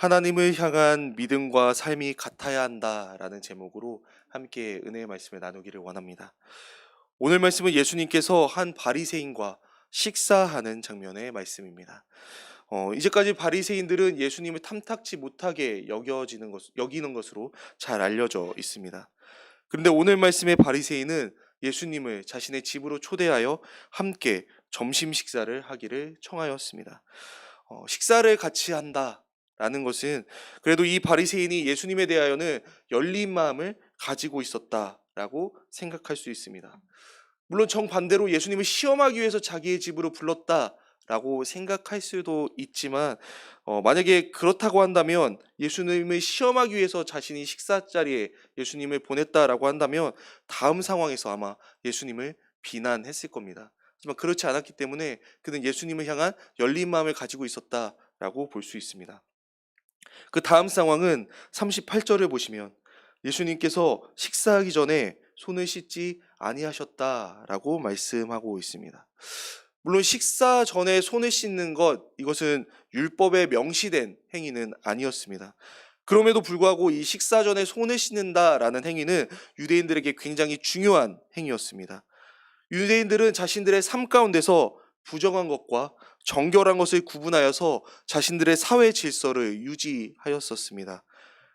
하나님을 향한 믿음과 삶이 같아야 한다라는 제목으로 함께 은혜의 말씀을 나누기를 원합니다. 오늘 말씀은 예수님께서 한 바리새인과 식사하는 장면의 말씀입니다. 어, 이제까지 바리새인들은 예수님을 탐탁지 못하게 여겨지는 것, 여기는 것으로 잘 알려져 있습니다. 그런데 오늘 말씀의 바리새인은 예수님을 자신의 집으로 초대하여 함께 점심 식사를 하기를 청하였습니다. 어, 식사를 같이 한다. 라는 것은 그래도 이 바리새인이 예수님에 대하여는 열린 마음을 가지고 있었다라고 생각할 수 있습니다. 물론 정반대로 예수님을 시험하기 위해서 자기의 집으로 불렀다라고 생각할 수도 있지만 어, 만약에 그렇다고 한다면 예수님을 시험하기 위해서 자신이 식사 자리에 예수님을 보냈다라고 한다면 다음 상황에서 아마 예수님을 비난했을 겁니다. 하지만 그렇지 않았기 때문에 그는 예수님을 향한 열린 마음을 가지고 있었다 라고 볼 수 있습니다. 그 다음 상황은 38절을 보시면 예수님께서 식사하기 전에 손을 씻지 아니하셨다라고 말씀하고 있습니다. 물론 식사 전에 손을 씻는 것 이것은 율법에 명시된 행위는 아니었습니다. 그럼에도 불구하고 이 식사 전에 손을 씻는다라는 행위는 유대인들에게 굉장히 중요한 행위였습니다. 유대인들은 자신들의 삶 가운데서 부정한 것과 정결한 것을 구분하여서 자신들의 사회 질서를 유지하였었습니다.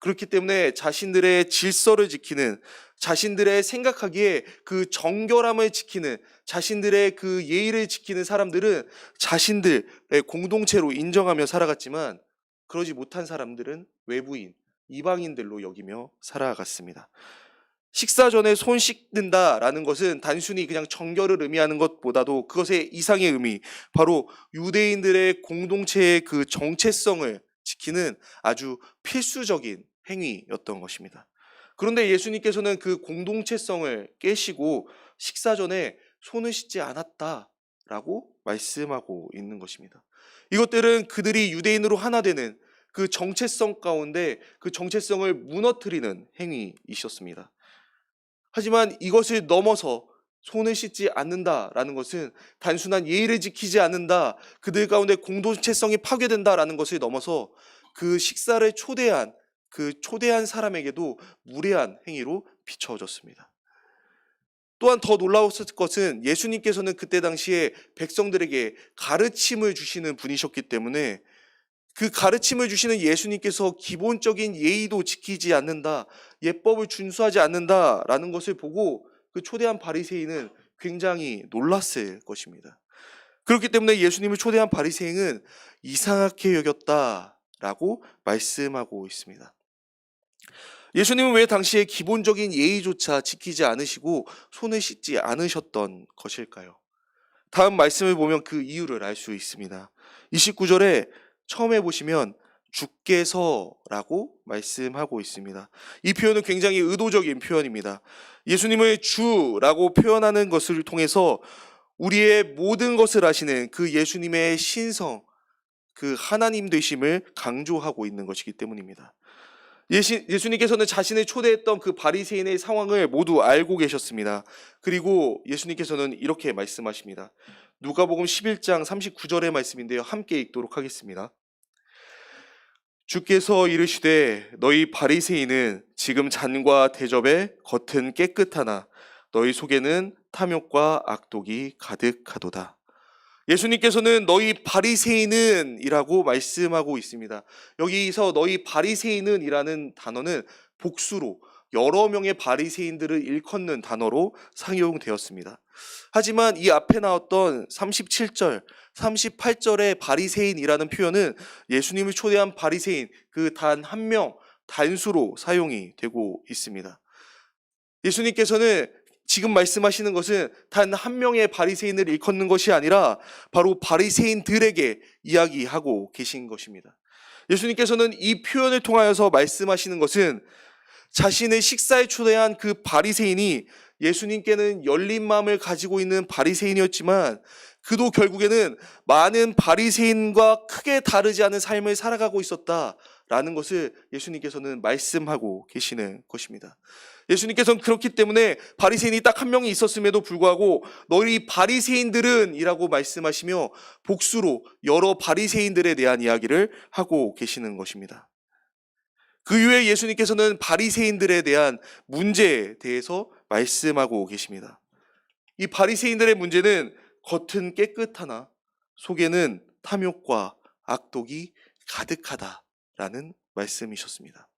그렇기 때문에 자신들의 질서를 지키는 자신들의 생각하기에 그 정결함을 지키는 자신들의 그 예의를 지키는 사람들은 자신들의 공동체로 인정하며 살아갔지만 그러지 못한 사람들은 외부인, 이방인들로 여기며 살아갔습니다. 식사 전에 손 씻는다라는 것은 단순히 그냥 정결을 의미하는 것보다도 그것의 이상의 의미, 바로 유대인들의 공동체의 그 정체성을 지키는 아주 필수적인 행위였던 것입니다. 그런데 예수님께서는 그 공동체성을 깨시고 식사 전에 손을 씻지 않았다라고 말씀하고 있는 것입니다. 이것들은 그들이 유대인으로 하나 되는 그 정체성 가운데 그 정체성을 무너뜨리는 행위이셨습니다. 하지만 이것을 넘어서 손을 씻지 않는다라는 것은 단순한 예의를 지키지 않는다, 그들 가운데 공동체성이 파괴된다라는 것을 넘어서 그 식사를 초대한 그 초대한 사람에게도 무례한 행위로 비춰졌습니다. 또한 더 놀라웠을 것은 예수님께서는 그때 당시에 백성들에게 가르침을 주시는 분이셨기 때문에 그 가르침을 주시는 예수님께서 기본적인 예의도 지키지 않는다, 예법을 준수하지 않는다라는 것을 보고 그 초대한 바리새인은 굉장히 놀랐을 것입니다. 그렇기 때문에 예수님을 초대한 바리새인은 이상하게 여겼다라고 말씀하고 있습니다. 예수님은 왜 당시에 기본적인 예의조차 지키지 않으시고 손을 씻지 않으셨던 것일까요? 다음 말씀을 보면 그 이유를 알 수 있습니다. 29절에 처음에 보시면 주께서라고 말씀하고 있습니다. 이 표현은 굉장히 의도적인 표현입니다. 예수님을 주라고 표현하는 것을 통해서 우리의 모든 것을 아시는 그 예수님의 신성, 그 하나님 되심을 강조하고 있는 것이기 때문입니다. 예시, 예수님께서는 자신을 초대했던 그 바리새인의 상황을 모두 알고 계셨습니다. 그리고 예수님께서는 이렇게 말씀하십니다. 누가복음 11장 39절의 말씀인데요. 함께 읽도록 하겠습니다. 주께서 이르시되 너희 바리새인은 지금 잔과 대접에 겉은 깨끗하나 너희 속에는 탐욕과 악독이 가득하도다. 예수님께서는 너희 바리새인은이라고 말씀하고 있습니다. 여기서 너희 바리새인은이라는 단어는 복수로 여러 명의 바리새인들을 일컫는 단어로 사용되었습니다. 하지만 이 앞에 나왔던 37절, 38절의 바리새인이라는 표현은 예수님을 초대한 바리새인 그 단 한 명 단수로 사용이 되고 있습니다. 예수님께서는 지금 말씀하시는 것은 단 한 명의 바리새인을 일컫는 것이 아니라 바로 바리새인들에게 이야기하고 계신 것입니다. 예수님께서는 이 표현을 통하여서 말씀하시는 것은 자신의 식사에 초대한 그 바리새인이 예수님께는 열린 마음을 가지고 있는 바리새인이었지만 그도 결국에는 많은 바리새인과 크게 다르지 않은 삶을 살아가고 있었다라는 것을 예수님께서는 말씀하고 계시는 것입니다. 예수님께서는 그렇기 때문에 바리새인이 딱 한 명이 있었음에도 불구하고 너희 바리새인들은이라고 말씀하시며 복수로 여러 바리새인들에 대한 이야기를 하고 계시는 것입니다. 그 이후에 예수님께서는 바리새인들에 대한 문제에 대해서 말씀하고 계십니다. 이 바리새인들의 문제는 겉은 깨끗하나 속에는 탐욕과 악독이 가득하다라는 말씀이셨습니다.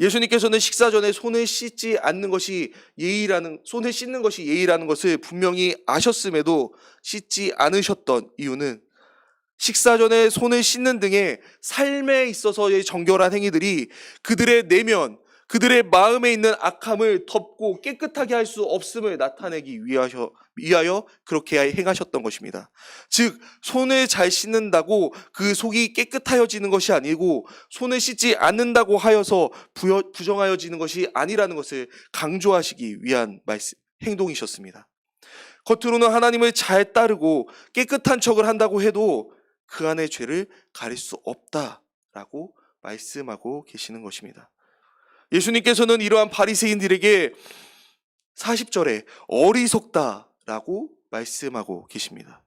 예수님께서는 식사 전에 손을 씻지 않는 것이 예의라는 손을 씻는 것이 예의라는 것을 분명히 아셨음에도 씻지 않으셨던 이유는 식사 전에 손을 씻는 등의 삶에 있어서의 정결한 행위들이 그들의 내면, 그들의 마음에 있는 악함을 덮고 깨끗하게 할 수 없음을 나타내기 위하여, 위하여 그렇게 행하셨던 것입니다. 즉, 손을 잘 씻는다고 그 속이 깨끗하여지는 것이 아니고 손을 씻지 않는다고 하여서 부여, 부정하여지는 것이 아니라는 것을 강조하시기 위한 말씀, 행동이셨습니다. 겉으로는 하나님을 잘 따르고 깨끗한 척을 한다고 해도 그 안의 죄를 가릴 수 없다라고 말씀하고 계시는 것입니다. 예수님께서는 이러한 바리새인들에게 40절에 어리석다라고 말씀하고 계십니다.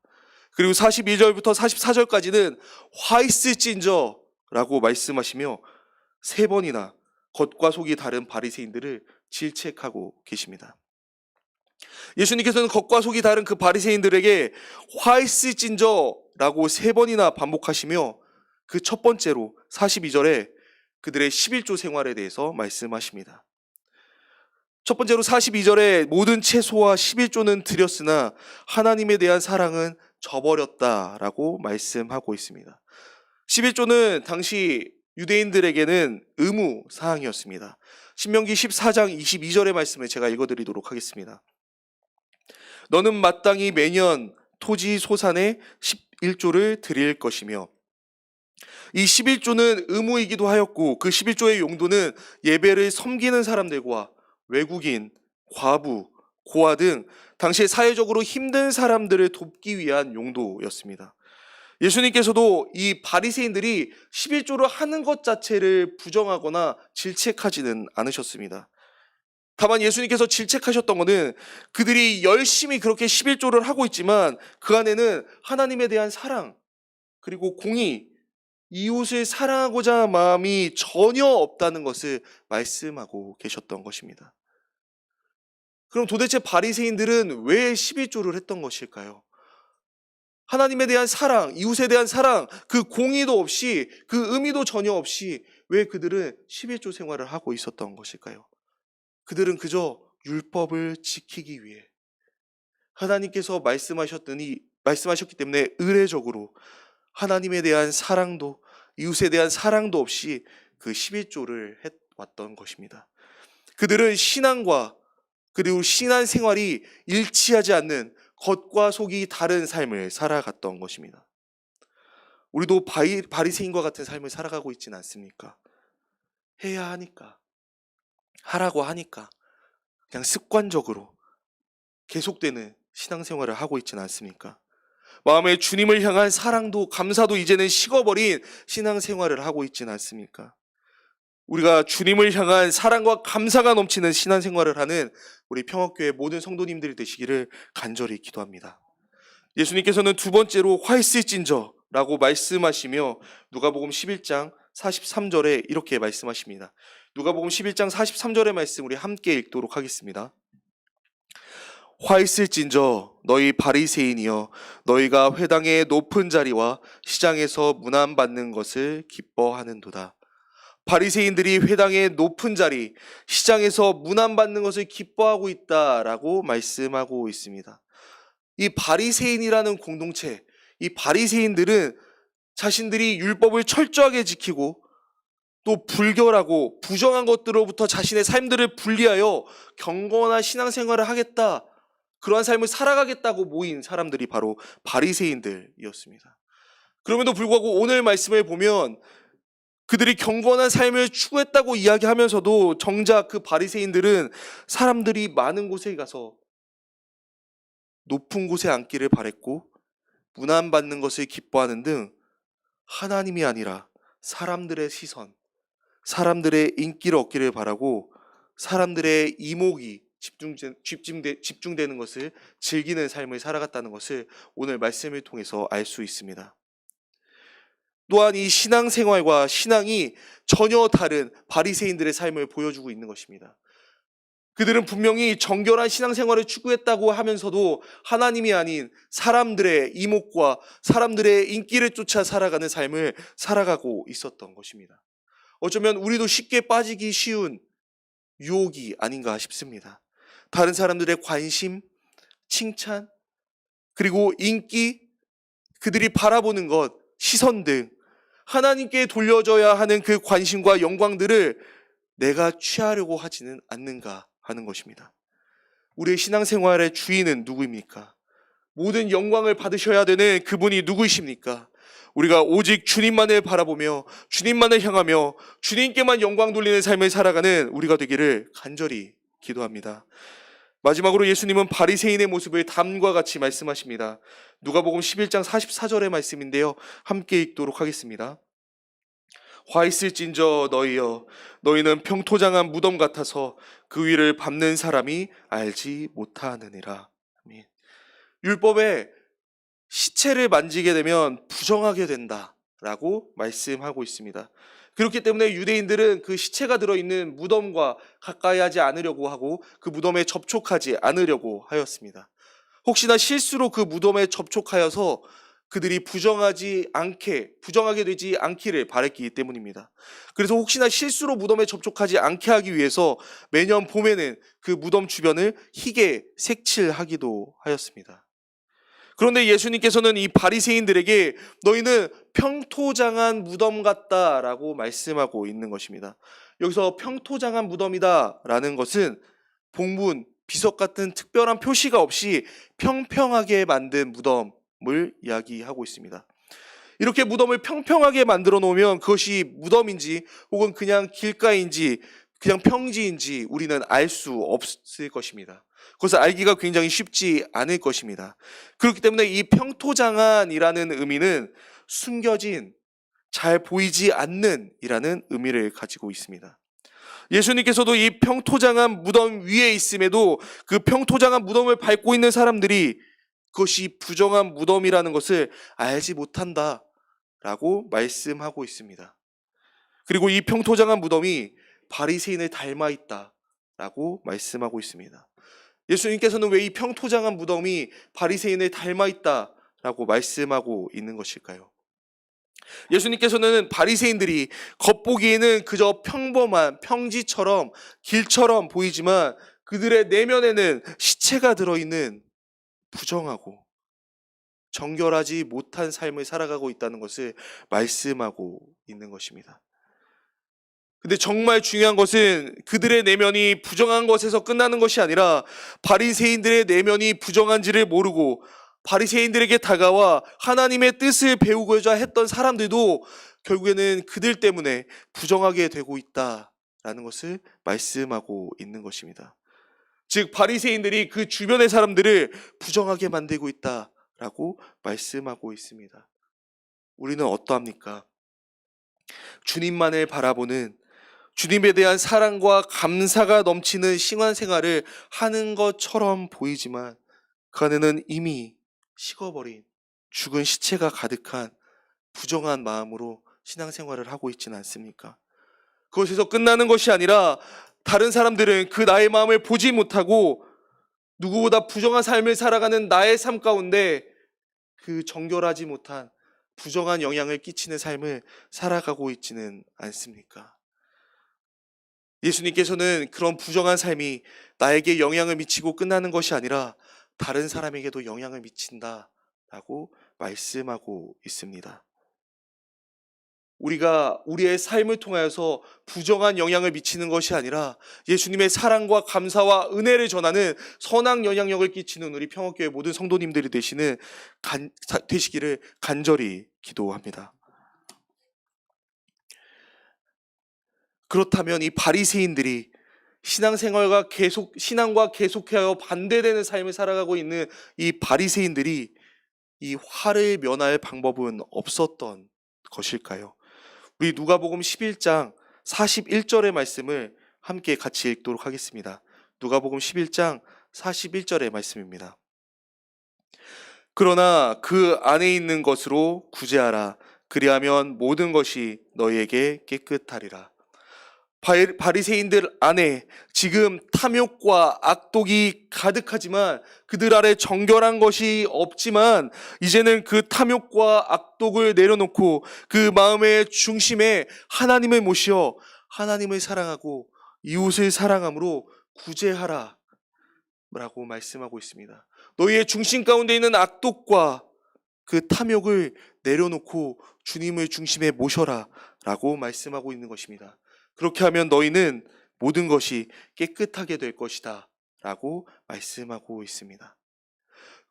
그리고 42절부터 44절까지는 화이스진저라고 말씀하시며 세 번이나 겉과 속이 다른 바리새인들을 질책하고 계십니다. 예수님께서는 겉과 속이 다른 그 바리새인들에게 화이스진저 라고 세 번이나 반복하시며 그 첫 번째로 42절에 그들의 11조 생활에 대해서 말씀하십니다. 첫 번째로 42절에 모든 채소와 11조는 드렸으나 하나님에 대한 사랑은 저버렸다라고 말씀하고 있습니다. 11조는 당시 유대인들에게는 의무 사항이었습니다. 신명기 14장 22절의 말씀을 제가 읽어드리도록 하겠습니다. 너는 마땅히 매년 토지 소산의 11조를 드릴 것이며 이 11조는 의무이기도 하였고 그 11조의 용도는 예배를 섬기는 사람들과 외국인, 과부, 고아 등 당시에 사회적으로 힘든 사람들을 돕기 위한 용도였습니다. 예수님께서도 이 바리새인들이 11조를 하는 것 자체를 부정하거나 질책하지는 않으셨습니다. 다만 예수님께서 질책하셨던 것은 그들이 열심히 그렇게 11조를 하고 있지만 그 안에는 하나님에 대한 사랑 그리고 공의 이웃을 사랑하고자 마음이 전혀 없다는 것을 말씀하고 계셨던 것입니다. 그럼 도대체 바리새인들은 왜 11조를 했던 것일까요? 하나님에 대한 사랑, 이웃에 대한 사랑, 그 공의도 없이 그 의미도 전혀 없이 왜 그들은 11조 생활을 하고 있었던 것일까요? 그들은 그저 율법을 지키기 위해 하나님께서 말씀하셨더니 말씀하셨기 때문에 의례적으로 하나님에 대한 사랑도 이웃에 대한 사랑도 없이 그 11조를 해왔던 것입니다. 그들은 신앙과 그리고 신앙 생활이 일치하지 않는 겉과 속이 다른 삶을 살아갔던 것입니다. 우리도 바리, 바리새인과 같은 삶을 살아가고 있지는 않습니까? 해야 하니까 하라고 하니까 그냥 습관적으로 계속되는 신앙생활을 하고 있지는 않습니까? 마음에 주님을 향한 사랑도 감사도 이제는 식어버린 신앙생활을 하고 있지는 않습니까? 우리가 주님을 향한 사랑과 감사가 넘치는 신앙생활을 하는 우리 평화교회 모든 성도님들이 되시기를 간절히 기도합니다. 예수님께서는 두 번째로 화이스진저라고 말씀하시며 누가복음 11장 43절에 이렇게 말씀하십니다. 누가복음 11장 43절의 말씀 우리 함께 읽도록 하겠습니다. 화 있을진저 너희 바리새인이여 너희가 회당의 높은 자리와 시장에서 문안 받는 것을 기뻐하는도다. 바리새인들이 회당의 높은 자리, 시장에서 문안 받는 것을 기뻐하고 있다라고 말씀하고 있습니다. 이 바리새인이라는 공동체, 이 바리새인들은 자신들이 율법을 철저하게 지키고 또 불결하고 부정한 것들로부터 자신의 삶들을 분리하여 경건한 신앙생활을 하겠다. 그러한 삶을 살아가겠다고 모인 사람들이 바로 바리새인들이었습니다. 그럼에도 불구하고 오늘 말씀을 보면 그들이 경건한 삶을 추구했다고 이야기하면서도 정작 그 바리새인들은 사람들이 많은 곳에 가서 높은 곳에 앉기를 바랬고 문안받는 것을 기뻐하는 등 하나님이 아니라 사람들의 시선, 사람들의 인기를 얻기를 바라고 사람들의 이목이 집중되, 집중되, 집중되는 것을 즐기는 삶을 살아갔다는 것을 오늘 말씀을 통해서 알 수 있습니다. 또한 이 신앙생활과 신앙이 전혀 다른 바리새인들의 삶을 보여주고 있는 것입니다. 그들은 분명히 정결한 신앙생활을 추구했다고 하면서도 하나님이 아닌 사람들의 이목과 사람들의 인기를 쫓아 살아가는 삶을 살아가고 있었던 것입니다. 어쩌면 우리도 쉽게 빠지기 쉬운 유혹이 아닌가 싶습니다. 다른 사람들의 관심, 칭찬, 그리고 인기, 그들이 바라보는 것, 시선 등 하나님께 돌려줘야 하는 그 관심과 영광들을 내가 취하려고 하지는 않는가 하는 것입니다. 우리의 신앙생활의 주인은 누구입니까? 모든 영광을 받으셔야 되는 그분이 누구이십니까? 우리가 오직 주님만을 바라보며 주님만을 향하며 주님께만 영광 돌리는 삶을 살아가는 우리가 되기를 간절히 기도합니다. 마지막으로 예수님은 바리새인의 모습을 다음과 같이 말씀하십니다. 누가복음 11장 44절의 말씀인데요. 함께 읽도록 하겠습니다. 화 있을진저 너희여 너희는 평토장한 무덤 같아서 그 위를 밟는 사람이 알지 못하느니라. 율법에 시체를 만지게 되면 부정하게 된다라고 말씀하고 있습니다. 그렇기 때문에 유대인들은 그 시체가 들어있는 무덤과 가까이 하지 않으려고 하고 그 무덤에 접촉하지 않으려고 하였습니다. 혹시나 실수로 그 무덤에 접촉하여서 그들이 부정하지 않게, 부정하게 되지 않기를 바랬기 때문입니다. 그래서 혹시나 실수로 무덤에 접촉하지 않게 하기 위해서 매년 봄에는 그 무덤 주변을 희게 색칠하기도 하였습니다. 그런데 예수님께서는 이 바리새인들에게 너희는 평토장한 무덤 같다라고 말씀하고 있는 것입니다. 여기서 평토장한 무덤이다라는 것은 봉분, 비석 같은 특별한 표시가 없이 평평하게 만든 무덤을 이야기하고 있습니다. 이렇게 무덤을 평평하게 만들어 놓으면 그것이 무덤인지 혹은 그냥 길가인지 그냥 평지인지 우리는 알 수 없을 것입니다. 그것을 알기가 굉장히 쉽지 않을 것입니다. 그렇기 때문에 이 평토장안이라는 의미는 숨겨진, 잘 보이지 않는 이라는 의미를 가지고 있습니다. 예수님께서도 이 평토장한 무덤 위에 있음에도 그 평토장한 무덤을 밟고 있는 사람들이 그것이 부정한 무덤이라는 것을 알지 못한다 라고 말씀하고 있습니다. 그리고 이 평토장한 무덤이 바리새인을 닮아 있다 라고 말씀하고 있습니다. 예수님께서는 왜 이 평토장한 무덤이 바리새인을 닮아 있다라고 말씀하고 있는 것일까요? 예수님께서는 바리새인들이 겉보기에는 그저 평범한 평지처럼 길처럼 보이지만 그들의 내면에는 시체가 들어있는 부정하고 정결하지 못한 삶을 살아가고 있다는 것을 말씀하고 있는 것입니다. 근데 정말 중요한 것은 그들의 내면이 부정한 것에서 끝나는 것이 아니라 바리새인들의 내면이 부정한지를 모르고 바리새인들에게 다가와 하나님의 뜻을 배우고자 했던 사람들도 결국에는 그들 때문에 부정하게 되고 있다라는 것을 말씀하고 있는 것입니다. 즉 바리새인들이 그 주변의 사람들을 부정하게 만들고 있다라고 말씀하고 있습니다. 우리는 어떠합니까? 주님만을 바라보는 주님에 대한 사랑과 감사가 넘치는 신앙 생활을 하는 것처럼 보이지만 그 안에는 이미 식어버린 죽은 시체가 가득한 부정한 마음으로 신앙생활을 하고 있지는 않습니까? 그것에서 끝나는 것이 아니라 다른 사람들은 그 나의 마음을 보지 못하고 누구보다 부정한 삶을 살아가는 나의 삶 가운데 그 정결하지 못한 부정한 영향을 끼치는 삶을 살아가고 있지는 않습니까? 예수님께서는 그런 부정한 삶이 나에게 영향을 미치고 끝나는 것이 아니라 다른 사람에게도 영향을 미친다라고 말씀하고 있습니다. 우리가 우리의 삶을 통하여서 부정한 영향을 미치는 것이 아니라 예수님의 사랑과 감사와 은혜를 전하는 선한 영향력을 끼치는 우리 평화교회 모든 성도님들이 되시는 간, 되시기를 간절히 기도합니다. 그렇다면 이 바리새인들이 신앙생활과 계속 신앙과 계속하여 반대되는 삶을 살아가고 있는 이 바리새인들이 이 화를 면할 방법은 없었던 것일까요? 우리 누가복음 11장 41절의 말씀을 함께 같이 읽도록 하겠습니다. 누가복음 11장 41절의 말씀입니다. 그러나 그 안에 있는 것으로 구제하라. 그리하면 모든 것이 너희에게 깨끗하리라. 바리- 바리새인들 안에 지금 탐욕과 악독이 가득하지만 그들 아래 정결한 것이 없지만 이제는 그 탐욕과 악독을 내려놓고 그 마음의 중심에 하나님을 모시어 하나님을 사랑하고 이웃을 사랑함으로 구제하라 라고 말씀하고 있습니다. 너희의 중심 가운데 있는 악독과 그 탐욕을 내려놓고 주님을 중심에 모셔라 라고 말씀하고 있는 것입니다. 그렇게 하면 너희는 모든 것이 깨끗하게 될 것이다 라고 말씀하고 있습니다.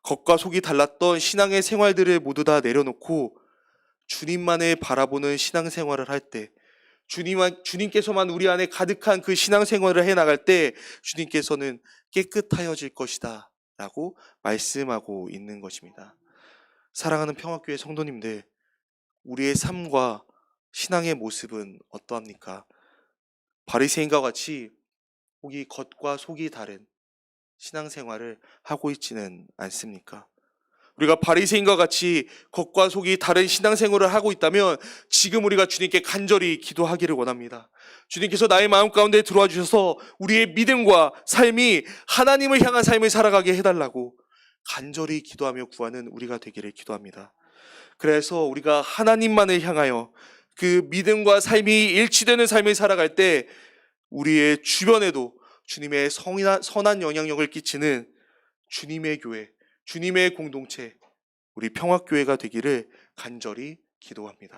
겉과 속이 달랐던 신앙의 생활들을 모두 다 내려놓고 주님만을 바라보는 신앙생활을 할 때, 주님, 주님께서만 우리 안에 가득한 그 신앙생활을 해 나갈 때, 주님께서는 깨끗하여질 것이다. 라고 말씀하고 있는 것입니다. 사랑하는 평화교회 성도님들, 우리의 삶과 신앙의 모습은 어떠합니까? 바리새인과 같이 혹이 겉과 속이 다른 신앙생활을 하고 있지는 않습니까? 우리가 바리새인과 같이 겉과 속이 다른 신앙생활을 하고 있다면 지금 우리가 주님께 간절히 기도하기를 원합니다. 주님께서 나의 마음 가운데 들어와 주셔서 우리의 믿음과 삶이 하나님을 향한 삶을 살아가게 해달라고 간절히 기도하며 구하는 우리가 되기를 기도합니다. 그래서 우리가 하나님만을 향하여 그 믿음과 삶이 일치되는 삶을 살아갈 때 우리의 주변에도 주님의 성이나- 선한 영향력을 끼치는 주님의 교회, 주님의 공동체, 우리 평화교회가 되기를 간절히 기도합니다.